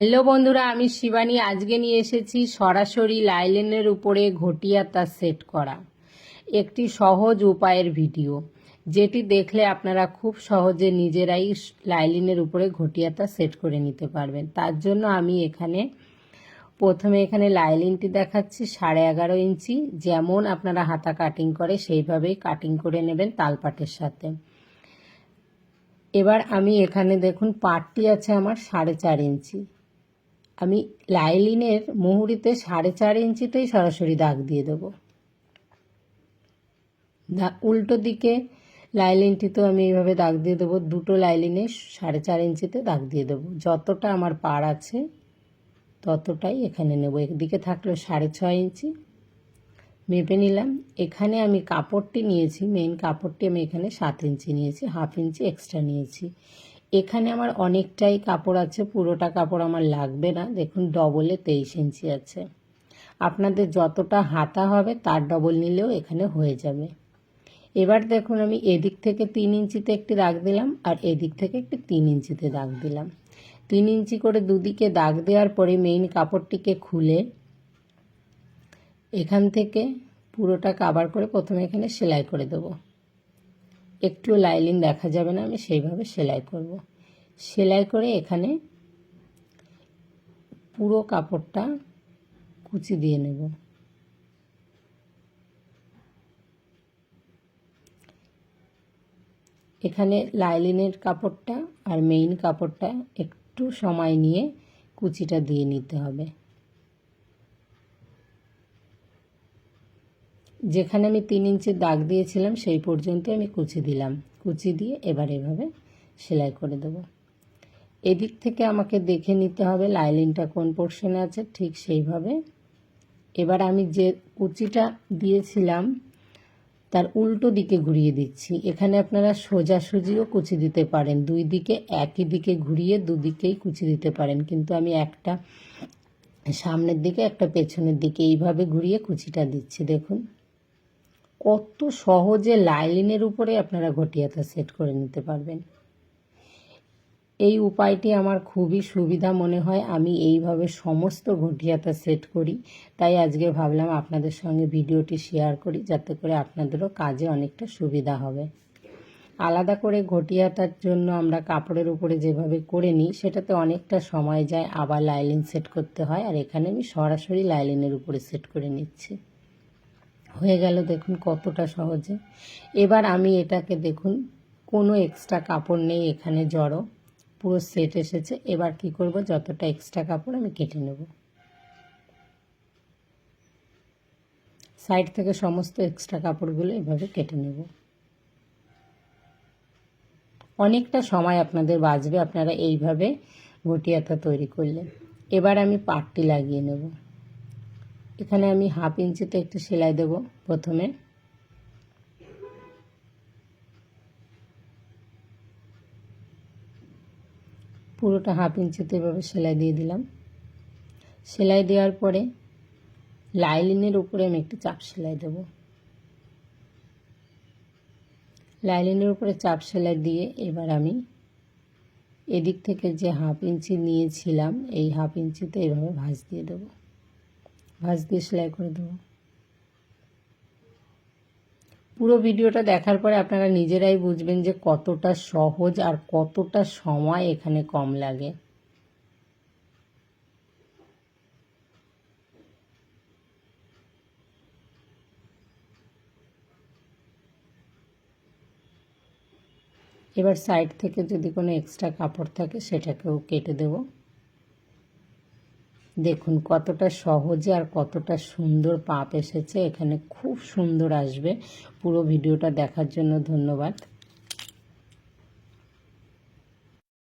Hello বন্ধুরা, আমি শিবানী। আজকে নিয়ে এসেছি সরাসরি লাইলেনের উপরে ঘটিয়া তা সেট করা। একটি সহজ উপায়ের ভিডিও, যেটি দেখলে আপনারা খুব সহজে নিজেরাই লাইলিনের উপরে ঘটিয়াতা সেট করে নিতে পারবেন। তার জন্য আমি এখানে, প্রথমে এখানে লাইলিনটি দেখাচ্ছি সাড়ে এগারো ইঞ্চি। যেমন আপনারা হাতা কাটিং করে সেইভাবেই কাটিং করে নেবেন তালপাটের সাথে। এবার আমি এখানে দেখুন, পাটটি আছে আমার সাড়ে চার ইঞ্চি। আমি লাইলিনের মুহুরিতে সাড়ে চার ইঞ্চিতেই সরাসরি দাগ দিয়ে দেবো। উল্টো দিকে লাইলিনটিতেও আমি এইভাবে দাগ দিয়ে দেবো। দুটো লাইলিনে সাড়ে চার ইঞ্চিতে দাগ দিয়ে দেবো। যতটা আমার পার আছে, ততটাই এখানে নেব। একদিকে থাকল সাড়ে ছয় ইঞ্চি। মেপে নিলাম। এখানে আমি কাপড়টি নিয়েছি। মেইন কাপড়টি আমি এখানে সাত ইঞ্চি নিয়েছি, হাফ ইঞ্চি এক্সট্রা নিয়েছি। এখানে আমার অনেকটাই কাপড় আছে, পুরোটা কাপড় আমার লাগবে না। দেখুন ডবলে তেইশ ইঞ্চি আছে। আপনাদের যতটা হাতা হবে, তার ডবল নিলেও এখানে হয়ে যাবে। এবার দেখুন, আমি এদিক থেকে তিন ইঞ্চিতে একটি দাগ দিলাম, আর এদিক থেকে একটি তিন ইঞ্চিতে দাগ দিলাম। তিন ইঞ্চি করে দুদিকে দাগ দেওয়ার পরে মেইন কাপড়টিকে খুলে এখান থেকে পুরোটা কাবার করে প্রথমে এখানে সেলাই করে দেবো। একটু লাইলিন দেখা যাবে না, আমি সেইভাবে সেলাই করব। সেলাই করে এখানে পুরো কাপড়টা কুচি দিয়ে নেব এখানে লাইলিনের কাপড়টা আর মেইন কাপড়টা একটু সময় নিয়ে কুচিটা দিয়ে নিতে হবে যেখানে আমি তিন ইঞ্চি দাগ দিয়েছিলাম, সেই পর্যন্ত আমি কুচি দিলাম। কুচি দিয়ে এবার এভাবে সেলাই করে দেব। এদিক থেকে আমাকে দেখে নিতে হবে লাইলিনটা কোন পোর্শনে আছে, ঠিক সেইভাবে। এবার আমি যে কুচিটা দিয়েছিলাম, তার উল্টো দিকে ঘুরিয়ে দিচ্ছি। এখানে আপনারা সোজাসুজিও কুচি দিতে পারেন। দুই দিকে একই দিকে ঘুরিয়ে দুদিকেই কুচি দিতে পারেন। কিন্তু আমি একটা সামনের দিকে, একটা পেছনের দিকে এইভাবে ঘুরিয়ে কুচিটা দিচ্ছি। দেখুন। কত সহজে লাইলিনের উপরে আপনারা ঘটিয়াটা সেট করে নিতে পারবেন। এই উপায়টি আমার খুবই সুবিধা মনে হয়, আমি এইভাবে সমস্ত ঘটিয়াতা সেট করি। তাই আজকে ভাবলাম আপনাদের সঙ্গে ভিডিওটি শেয়ার করি, যাতে করে আপনাদেরও কাজে অনেকটা সুবিধা হবে। আলাদা করে ঘটিয়াতার জন্য আমরা কাপড়ের উপরে যেভাবে করে নিই, সেটাতে অনেকটা সময় যায় আবার লাইলিন সেট করতে হয়, আর এখানে আমি সরাসরি লাইলিনের উপরে সেট করে নিচ্ছি। হয়ে গেল দেখুন কতটা সহজে। এবার আমি এটাকে দেখুন, কোনো এক্সট্রা কাপড় নেই এখানে জড়ো, পুরো সেট এসেছে। এবার কি করব, যতটা এক্সট্রা কাপড় আমি কেটে নেব। সাইড থেকে সমস্ত এক্সট্রা কাপড়গুলো এভাবে কেটে নেব। অনেকটা সময় আপনাদের বাঁচবে আপনারা এইভাবে ঘটিয়াটা তৈরি করলে। এবার আমি পাটটি লাগিয়ে নেব। এখানে আমি হাফ ইঞ্চিতে একটু সেলাই দেব প্রথমে। পুরোটা হাফ ইঞ্চিতে এভাবে সেলাই দিয়ে দিলাম। সেলাই দেওয়ার পরে লাইলিনের উপরে আমি একটু চাপ সেলাই দেব। লাইলিনের উপরে চাপ সেলাই দিয়ে এবার আমি এদিক থেকে যে হাফ ইঞ্চি নিয়েছিলাম, এই হাফ ইঞ্চিতে এভাবে ভাঁজ দিয়ে দেবো। ভাঁজ দিয়ে সেলাই করে দেবো। পুরো ভিডিওটা দেখার পরে আপনারা নিজেরাই বুঝবেন যে কতটা সহজ আর কতটা সময় এখানে কম লাগে। এবার সাইড থেকে যদি কোনো এক্সট্রা কাপড় থাকে সেটাকেও কেটে দেবো। দেখুন, কতটা সহজে আর কতটা সুন্দর পাপ এসেছে। এখানে খুব সুন্দর আসবে। পুরো ভিডিওটা দেখার জন্য ধন্যবাদ।